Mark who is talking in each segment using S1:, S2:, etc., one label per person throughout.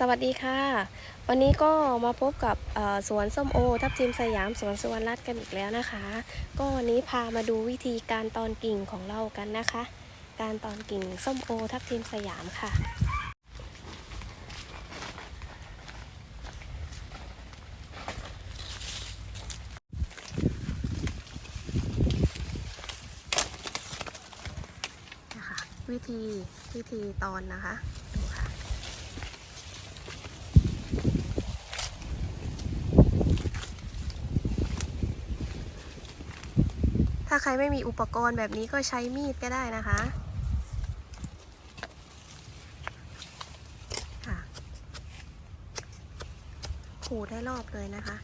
S1: สวัสดีค่ะ วันนี้ก็มาพบกับสวนส้มโอ ทับทิมสยามสวนสุวรรณรัตน์กันอีกแล้วนะคะ ก็วันนี้พามาดูวิธีการตอนกิ่งของเรากันนะคะ การตอนกิ่งส้มโอ ทับทิมสยามค่ะนะคะวิธีวิธีตอนนะคะดูค่ะ ถ้าใครไม่มีอุปกรณ์แบบนี้ก็ใช้มีดก็ได้นะคะขูดได้รอบเลยนะคะ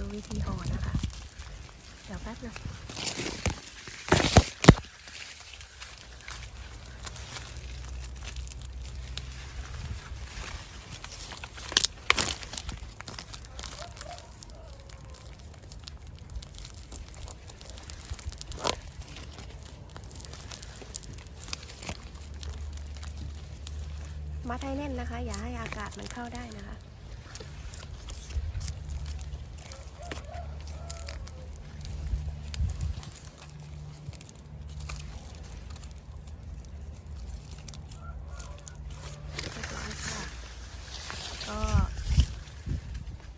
S1: ดูวิธีห่อ นะคะ เดี๋ยวแป๊บนึงมัดให้แน่นนะคะ อย่าให้อากาศมันเข้าได้นะคะ เรียบร้อยค่ะ ก็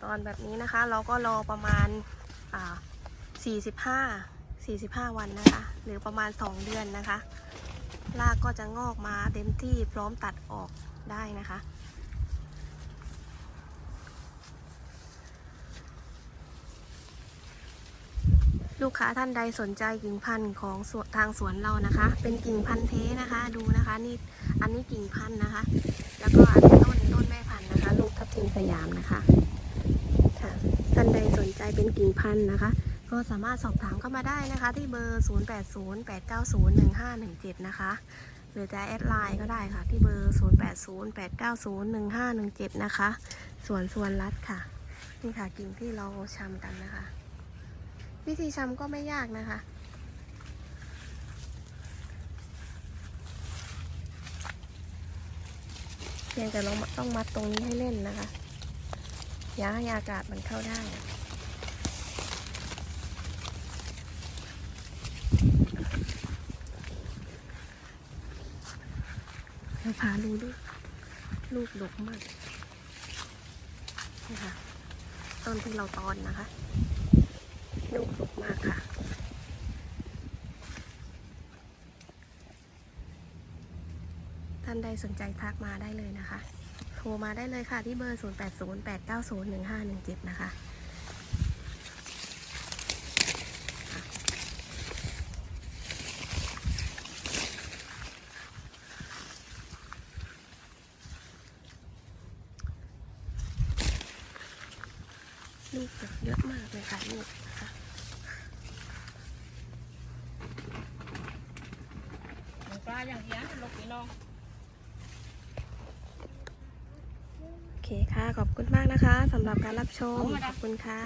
S1: ต อนแบบนี้นะคะ เราก็รอประมาณ45 45 วันนะคะ หรือประมาณ 2 เดือนนะคะ รากก็จะงอกมาเต็มที่พร้อมตัดออกได้นะคะ ลูกค้าท่านใดสนใจกิ่งพันธุ์ของทางสวนเรานะคะ เป็นกิ่งพันธุ์เทนะคะ ดูนะคะนี่ อันนี้กิ่งพันธุ์นะคะ เป็นกิ่งพันธุ์นะคะ ก็สามารถสอบถามเข้ามาได้นะคะ ที่เบอร์ 0808901517 นะคะหรือจะแอดไลน์ก็ได้ค่ะที่เบอร์ 0808901517 นะคะ สวนสวนรัฐค่ะ นี่ค่ะกิ่งที่เราชำกันนะคะ วิธีชำก็ไม่ยากนะคะเพียงแต่เราต้องมัดตรงนี้ให้แน่นนะคะ อย่าให้อากาศมันเข้าได้ เราพาดูด้วยลูกดกมากนี่ค่ะต้นที่เราตอนนะคะ ลูกดกมากค่ะท่านใดสนใจทักมาได้เลยนะคะ โทรมาได้เลยค่ะที่เบอร์ 0808901517 นะคะ ลูกเยอะมากเลยค่ะลูก
S2: ปลาอย่างเงี้ลูกพี่อง
S1: โอเคค่ะ ขอบคุณมากนะคะสำหรับการรับชม ขอบคุณค่ะ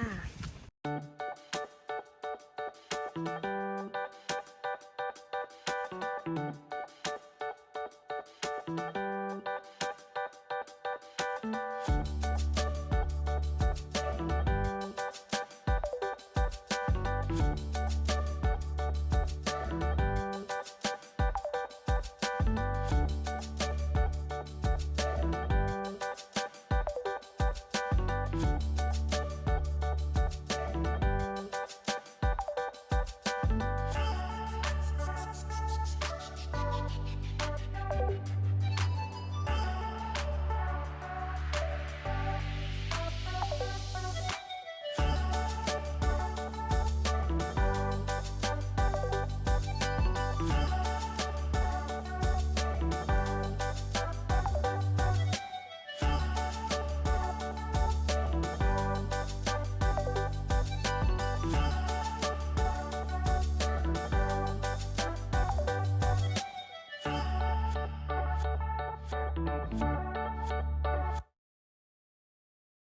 S1: うん。